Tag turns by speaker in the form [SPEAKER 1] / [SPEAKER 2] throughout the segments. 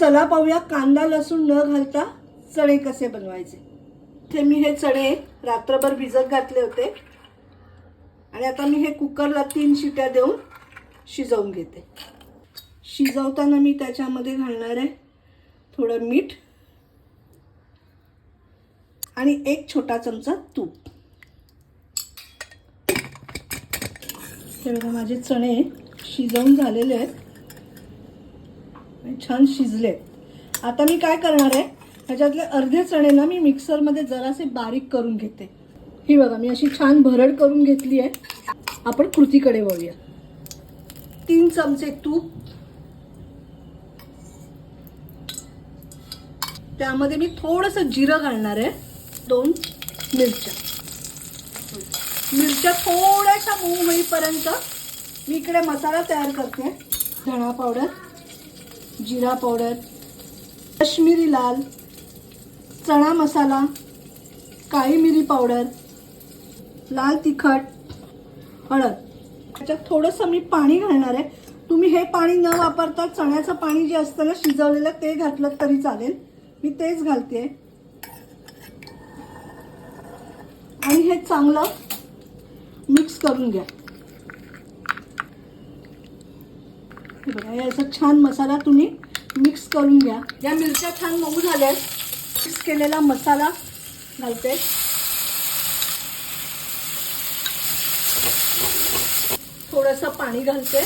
[SPEAKER 1] चला पाहूया कांदा लसूण न घालता चणे कसे बनवायचे. ते मी हे चणे रात्रभर भिजत घातले होते. आणि आता मी हे कुकरला तीन शिट्या देऊन शिजवून घेते. शिजवताना मी त्याच्यामध्ये घालणार आहे थोडं मीठ आणि एक छोटा चमचा तूप. हे बघा माझे चणे शिजवून झालेले आहेत. छान शिजले आता मी काय करणार आहे? ह्याच्यातले अर्धे चणे ना मी मिक्सरमध्ये जरासे बारीक करून घेते. ही बघा मी अशी छान भरड करून घेतली आहे. आपण कृतीकडे वळूया. तीन चमचे तूप. त्यामध्ये मी थोडंसं जिरं घालणार आहे. दोन मिरच्या. मिरच्या थोड्याशा मऊ होईपर्यंत मी इकडे मसाला तयार करते. धणा पावडर. जिरा पावडर काश्मीरी लाल चणा मसाला काळी मिरी पावडर लाल तिखट हळद. त्याच्यात थोडंसं मी पाणी घालणार आहे. तुम्ही हे पाणी न वापरता चण्याचं पाणी जे असतं ना शिजवलेलं ते घातलं तरी चालेल. मी तेच घालते. आणि हे चांगलं मिक्स करून घ्या. हे बघा हे असं छान मसाला तुम्ही मिक्स करून घ्या. या मिरच्या छान मऊ झाल्या मिक्स केलेला मसाला घालते. थोडंसं पाणी घालते.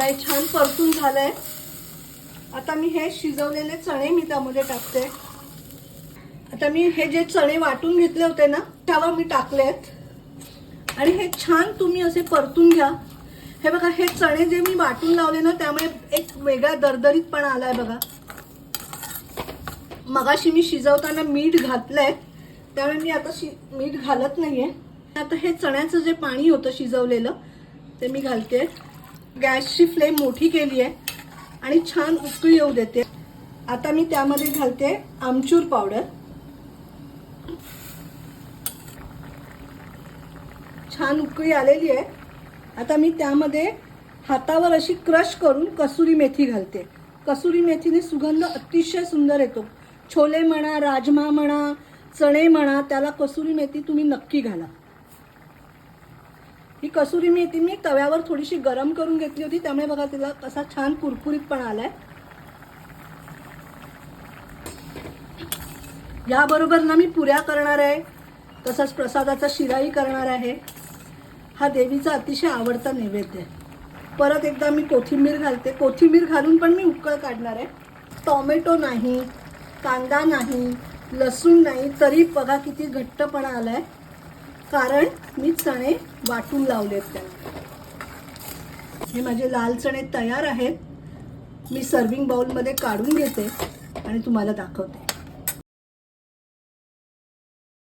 [SPEAKER 1] हे छान परतून झालंय. आता मी हे शिजवलेले चणे मी त्यामध्ये टाकते. आता मी हे जे चणे वाटून घेतले होते ना त्यावर मी टाकले आहेत आणि हे छान तुम्ही असे परतून घ्या. हे बघा हे चणे जे मी वाटून लावले ना त्यामुळे एक वेगळा दरदरीतपणा आलाय बघा. मगाशी मी शिजवताना मीठ घातलंय त्यामुळे मी आता शि मीठ घालत नाहीये. आता हे चण्याचं जे पाणी होतं शिजवलेलं ते मी घालते. गॅसची फ्लेम मोठी केली आहे आणि छान उकळी येऊ देते. आता मी त्यामध्ये घालते आमचूर पावडर. छान उकळी आलेली आहे. आता मी त्यामध्ये हातावर अशी क्रश करून कसुरी मेथी घालते. कसुरी मेथीने सुगंध अतिशय सुंदर येतो. छोले म्हणा राजमा म्हणा चणे म्हणा त्याला कसुरी मेथी तुम्ही नक्की घाला. ही कसुरी मेथी मी तव्यावर थोडीशी गरम करून घेतली होती त्यामुळे बघा तिला कसा छान कुरकुरीतपणा आलाय. याबरोबर ना मी पुऱ्या करणार आहे तसंच प्रसादाचा शिराही करणार आहे. हा देवीचा अतिशय आवडता नैवेद्य आहे. परत एकदा मी कोथिंबीर घालते. कोथिंबीर घालून पण मी उकळ काढणार आहे. टॉमॅटो नाही कांदा नाही लसूण नाही तरी बघा किती घट्टपणा आलाय. कारण मी चणे वाटून लावलेत त्याला हे माझे लाल चणे तयार आहेत. मी सर्विंग बाउलमध्ये काढून घेते आणि तुम्हाला दाखवते.